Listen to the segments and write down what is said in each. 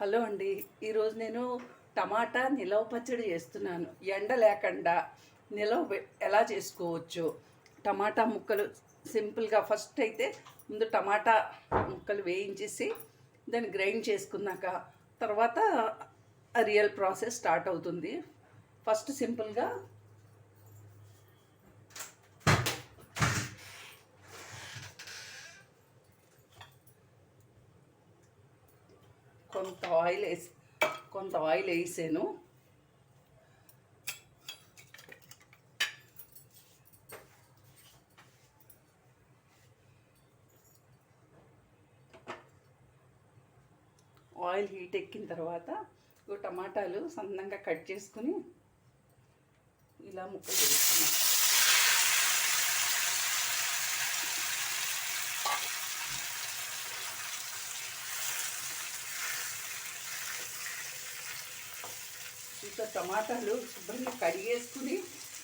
Hello అండి. ఈరోజు నేను టమాటా నిలవ పచ్చడి చేస్తున్నాను. ఎండ లేకుండా నిలవ ఎలా చేసుకోవచ్చు? టమాటా ముక్కలు సింపుల్గా ఫస్ట్ అయితే ముందు టమాటా ముక్కలు వేయించేసి దాన్ని గ్రైండ్ చేసుకున్నాక తర్వాత రియల్ ప్రాసెస్ స్టార్ట్ అవుతుంది. ఫస్ట్ సింపుల్గా కొంత ఆయిల్ వేసి కొంత ఆయిల్ వేసాను. ఆయిల్ హీట్ ఎక్కిన తర్వాత టమాటాలు సన్నంగా కట్ చేసుకుని ఇలా ముక్కలు వేసుకున్నాం ఇంకా టమాటాలు శుభ్రంగా కడిగేసుకుని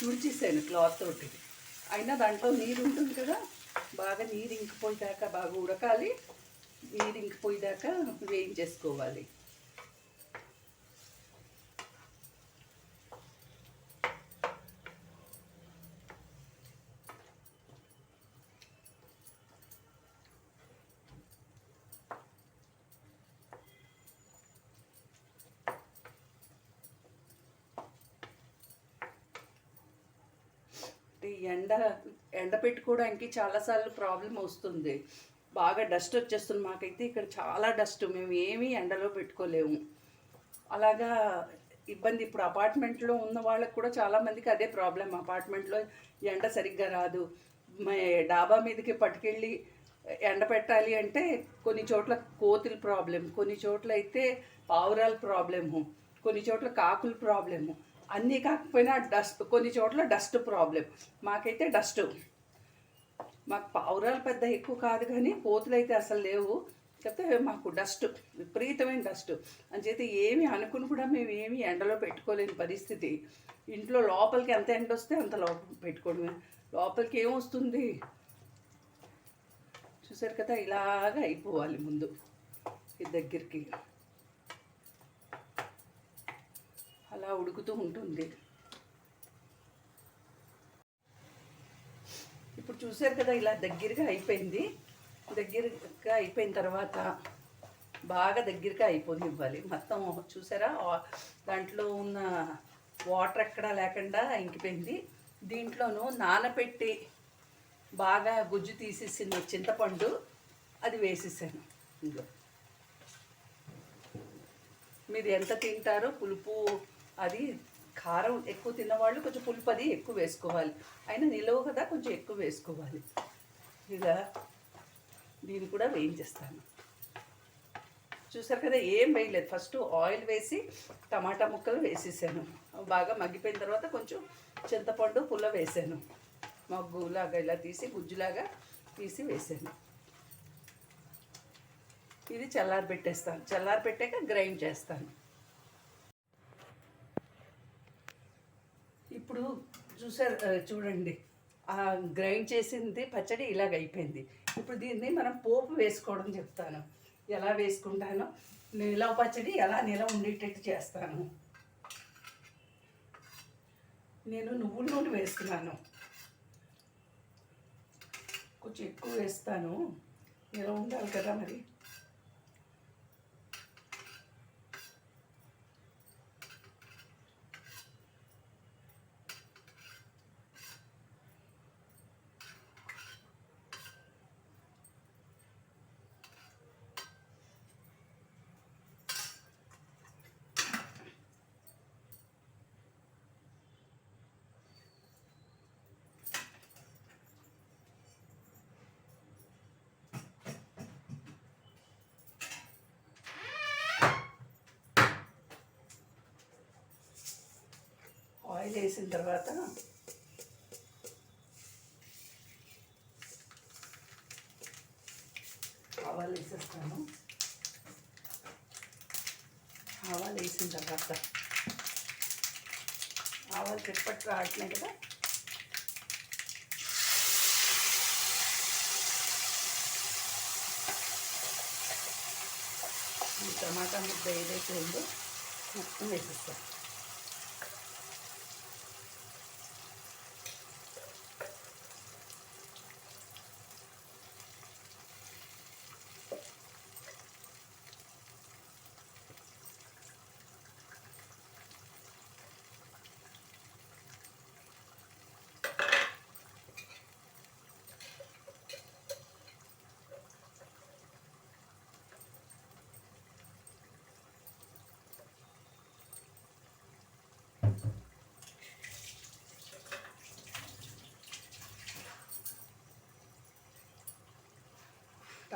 తుడిచేసాను క్లాత్ తోటి. అయినా దాంట్లో నీరు ఉంటుంది కదా బాగా నీరు ఇంకిపోయేదాకా బాగా ఉడకాలి నీరు ఇంకిపోయేదాకా వేయించేసుకోవాలి. ఎండ ఎండ పెట్టుకోవడానికి చాలాసార్లు ప్రాబ్లం వస్తుంది. బాగా డస్ట్ వచ్చేస్తుంది మాకైతే. ఇక్కడ చాలా డస్ట్ మేము ఏమీ ఎండలో పెట్టుకోలేము. అలాగా ఇబ్బంది ఇప్పుడు అపార్ట్మెంట్లో ఉన్న వాళ్ళకి కూడా చాలామందికి అదే ప్రాబ్లం. అపార్ట్మెంట్లో ఎండ సరిగ్గా రాదు. మే డాబా మీదకి పట్టుకెళ్ళి ఎండ పెట్టాలి అంటే కొన్ని చోట్ల కోతుల ప్రాబ్లం కొన్ని చోట్ల అయితే పావురాల ప్రాబ్లము కొన్ని చోట్ల కాకుల ప్రాబ్లము. అన్నీ కాకపోయినా డస్ట్ కొన్ని చోట్ల డస్ట్ ప్రాబ్లం మాకైతే డస్ట్. మాకు పావురాలు పెద్ద ఎక్కువ కాదు కానీ కోతులు అయితే అసలు లేవు. చెప్తే మాకు డస్ట్ విపరీతమైన డస్ట్. అంచేత ఏమి అనుకుని కూడా మేము ఏమి ఎండలో పెట్టుకోలేని పరిస్థితి. ఇంట్లో లోపలికి ఎంత ఎండ వస్తే అంత లోపల పెట్టుకోవడమే. లోపలికి ఏమొస్తుంది చూసారు కదా ఇలాగ అయిపోవాలి ముందు. ఈ దగ్గరికి. అలా ఉడుకుతూ ఉంటుంది. ఇప్పుడు చూసారు కదా ఇలా దగ్గరగా అయిపోయింది. దగ్గరగా అయిపోయిన తర్వాత బాగా దగ్గరగా అయిపోనివ్వాలి. మొత్తం చూసారా? దాంట్లో ఉన్న వాటర్ ఎక్కడా లేకుండా ఇంకిపోయింది. దీంట్లోనూ నానబెట్టి బాగా గుజ్జు తీసేసిన చింతపండు. అది వేసేసాను. ఇందులో మీరు ఎంత తింటారో పులుపు అది కారం ఎక్కువ తిన్నవాళ్ళు కొంచెం పులుపు అది ఎక్కువ వేసుకోవాలి. అయినా నిలవ కదా కొంచెం ఎక్కువ వేసుకోవాలి. ఇక దీన్ని కూడా వేయించేస్తాను. చూసారు కదా ఏం వేయలేదు. ఫస్ట్ ఆయిల్ వేసి టమాటా ముక్కలు వేసేసాను. బాగా మగ్గిపోయిన తర్వాత కొంచెం చింతపండు పుల్ల వేసాను. మగ్గులాగా ఇలా తీసి గుజ్జులాగా తీసి వేసాను. ఇది చల్లారి పెట్టేస్తాను చల్లారి పెట్టాక గ్రైండ్ చేస్తాను. ఇప్పుడు చూసారు చూడండి. ఆ గ్రైండ్ చేసింది పచ్చడి ఇలాగ అయిపోయింది. ఇప్పుడు దీన్ని మనం పోపు వేసుకోవడం చెప్తాను. ఎలా వేసుకుంటానో నిలవ పచ్చడి ఎలా నిలవ ఉండేటట్టు చేస్తాను. నేను నువ్వుల నూనె వేస్తున్నాను. కొంచెం ఎక్కువ వేస్తాను. నిలవ ఉండాలి కదా మరి. ఆయిల్ వేసిన తర్వాత ఆవాలు వేసేస్తాను. ఆవాలు వేసిన తర్వాత ఆవాలు తిప్పట్టు ఆడినాయి కదా. ఈ టమాటా ముద్ద ఏదైతే ఉందో మొత్తం వేసేస్తాను.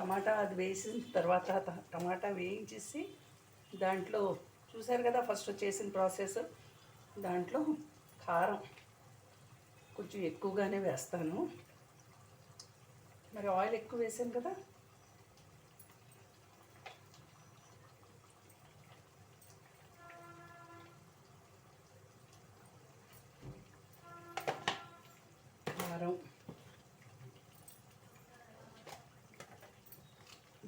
టమాటా అది వేసిన తర్వాత టమాటా వేయించేసి దాంట్లో చూసారు కదా ఫస్ట్ చేసిన ప్రాసెస్. దాంట్లో కారం కొంచెం ఎక్కువగానే వేస్తాను. మరి ఆయిల్ ఎక్కువ వేసాను కదా కారం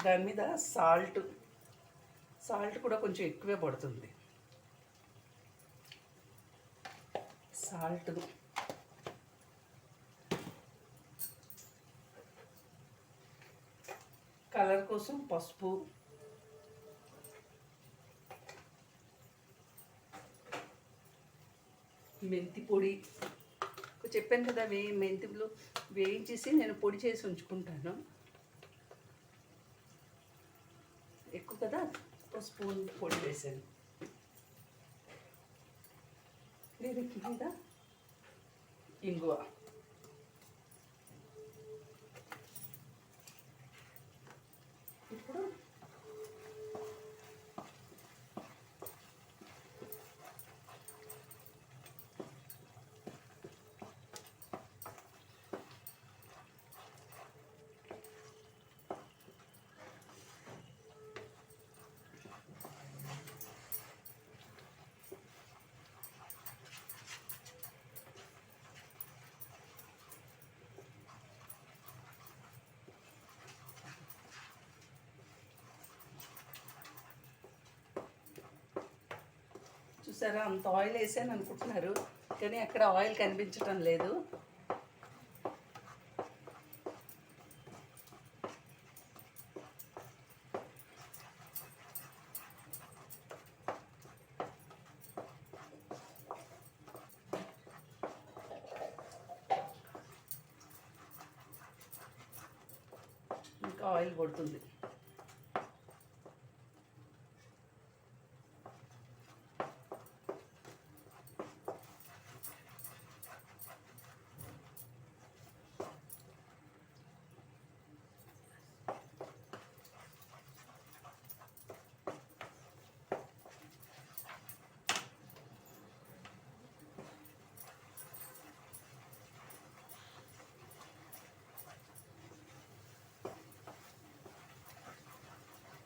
దాని మీద సాల్ట్ సాల్ట్ కూడా కొంచెం ఎక్కువే పడుతుంది. సాల్ట్. కలర్ కోసం పసుపు. మెంతి పొడి. చెప్పాను కదా వే మెంతులు వేయించేసి నేను పొడి చేసి ఉంచుకుంటాను ఎక్కువ కదా ఒక స్పూన్ పొడి వేసాను దీనికి మీద ఇంగువ ఇప్పుడు చూసారా? అంత ఆయిల్ వేసాను అనుకుంటున్నారు. కానీ అక్కడ ఆయిల్ కనిపించటం లేదు. ఇంకా ఆయిల్ కొడుతుంది.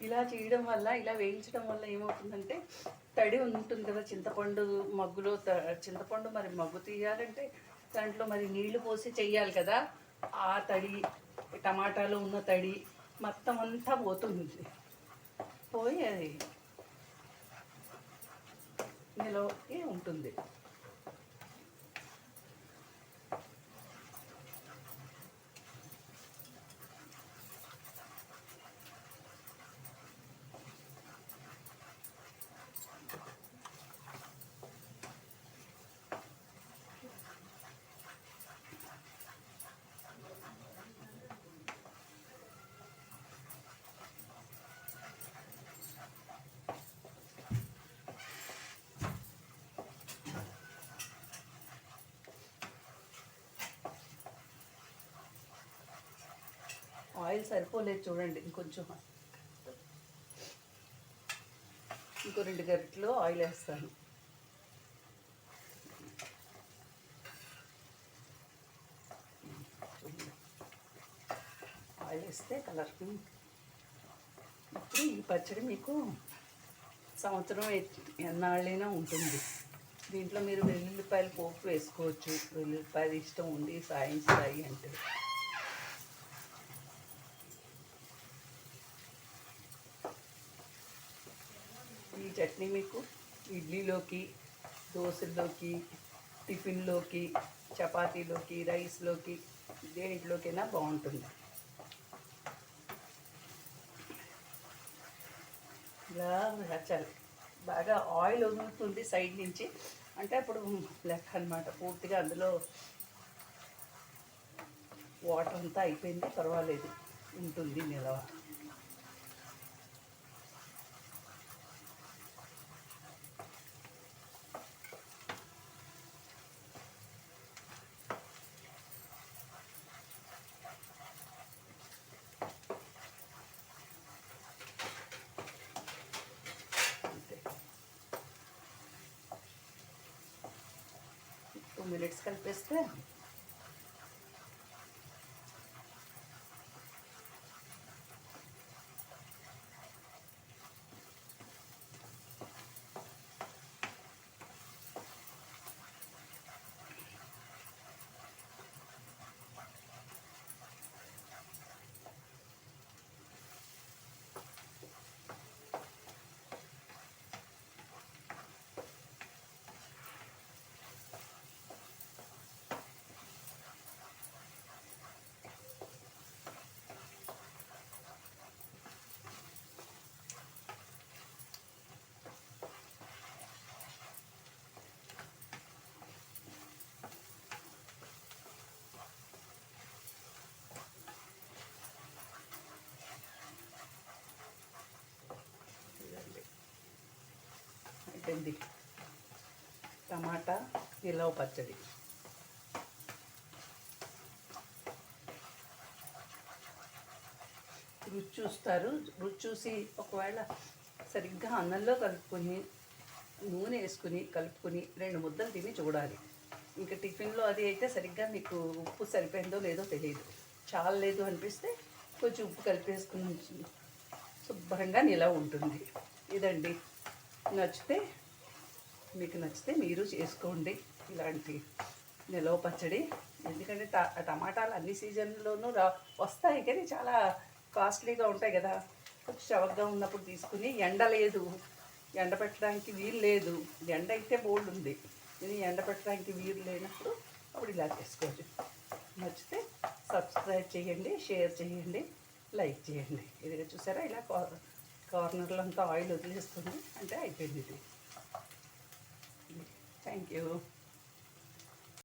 ఇలా చేయడం వల్ల ఇలా వేయించడం వల్ల ఏమవుతుందంటే తడి ఉంటుంది కదా చింతపండు మగ్గులో త- చింతపండు మరి మగ్గు తీయాలంటే దాంట్లో మరి నీళ్ళు పోసి చెయ్యాలి కదా. ఆ తడి టమాటాలో ఉన్న తడి మొత్తం అంతా పోతుంది. పోయి అది నిలవే ఉంటుంది. ఆయిల్ సరిపోలేదు చూడండి ఇంకొంచెం. ఇంకో రెండు గరిటలు ఆయిల్ వేస్తాను. ఆయిల్ వేస్తే కలర్ ఇప్పుడు ఈ పచ్చడి మీకు సంవత్సరం ఎన్నాళ్ళైనా ఉంటుంది. దీంట్లో మీరు వెల్లుల్లిపాయలు పోపు వేసుకోవచ్చు. వెల్లుల్లిపాయలు ఇష్టం ఉండి సాయించాయి అంటే. చట్నీ మీకు ఇడ్లీలోకి దోశల్లోకి టిఫిన్లోకి చపాతీలోకి రైస్లోకి దేంట్లోకైనా బాగుంటుంది. ఇలా నచ్చాలి బాగా ఆయిల్ వదులుతుంది సైడ్ నుంచి. అంటే అప్పుడు లెక్క అనమాట పూర్తిగా అందులో వాటర్ అంతా అయిపోయింది పర్వాలేదు. ఉంటుంది నిలవ అంతే టూ మినిట్స్ కలిపేస్తే ఇదండి. అయిపోయింది టమాటా నిలవ పచ్చడి. రుచి చూస్తారు. రుచి చూసి ఒకవేళ సరిగ్గా అన్నంలో కలుపుకొని నూనె వేసుకుని కలుపుకొని రెండు ముద్దలు తిని చూడాలి. ఇంకా టిఫిన్లో అది అయితే సరిగ్గా మీకు ఉప్పు సరిపోయిందో లేదో తెలియదు చాలా లేదు అనిపిస్తే కొంచెం ఉప్పు కలిపేసుకుని శుభ్రంగా నిలవ ఉంటుంది. ఇదండి. నచ్చితే మీకు నచ్చితే మీరు చేసుకోండి ఇలాంటి నిలవ పచ్చడి. ఎందుకంటే ట- టమాటాలు అన్ని సీజన్లోనూ రా వస్తాయి కానీ చాలా కాస్ట్లీగా ఉంటాయి కదా. కొంచెం చవకగా ఉన్నప్పుడు తీసుకుని ఎండ లేదు. ఎండ పెట్టడానికి వీలు లేదు. ఎండ అయితే బోల్డ్ ఉంది. ఇది ఎండ పెట్టడానికి వీలు లేనప్పుడు అప్పుడు ఇలా చేసుకోవచ్చు. నచ్చితే సబ్స్క్రైబ్ చేయండి షేర్ చేయండి లైక్ చేయండి. ఇది చూసారా? ఇలా కార్నర్లో అంతా ఆయిల్ వదిలేస్తుంది. అంటే అయిపోయింది ఇది. Thank you.